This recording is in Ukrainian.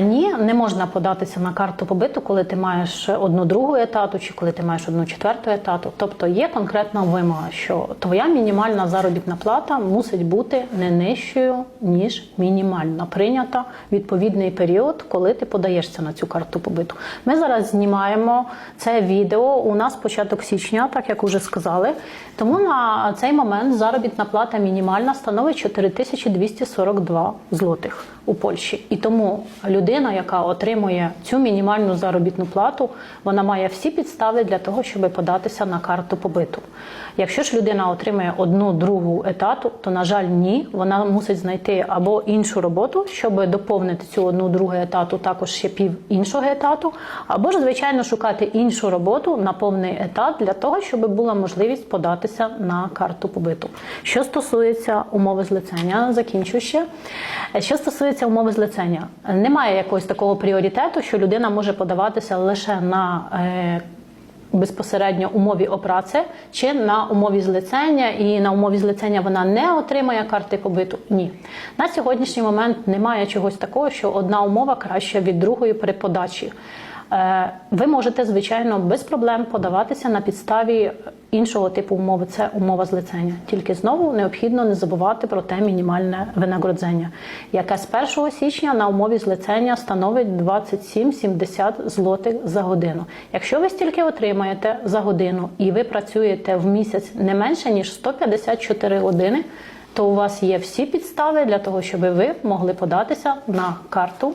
Ні, не можна податися на карту побиту, коли ти маєш одну другу етату чи коли ти маєш одну четверту етату. Тобто є конкретна вимога, що твоя мінімальна заробітна плата мусить бути не нижчою ніж мінімальна, прийнята відповідний період, коли ти подаєшся на цю карту побиту. Ми зараз знімаємо це відео. У нас початок січня, так як уже сказали. Тому на цей момент заробітна плата мінімальна становить 4242 злотих у Польщі. І тому людина, яка отримує цю мінімальну заробітну плату, вона має всі підстави для того, щоб податися на карту побиту. Якщо ж людина отримує одну другу етату, то на жаль, ні, вона мусить знайти або іншу роботу, щоб доповнити цю одну другу етату, також ще пів іншого етату, або ж звичайно шукати іншу роботу на повний етат для того, щоб була можливість податися на карту побиту. Що стосується умови злицення, закінчу ще. Що стосується умови злицення, немає якогось такого пріоритету, що людина може подаватися лише на е, безпосередньо умові опраці чи на умові злицення, і на умові злицення вона не отримає карти побиту. Ні. На сьогоднішній момент немає чогось такого, що одна умова краща від другої при подачі. Е, Ви можете, звичайно, без проблем подаватися на підставі іншого типу умови це умова злицення. Тільки знову необхідно не забувати про те мінімальне винагородження, яке з 1 січня на умові злицення становить 27,70 злотих за годину. Якщо ви стільки отримаєте за годину і ви працюєте в місяць не менше ніж 154 години, то у вас є всі підстави для того, щоб ви могли податися на карту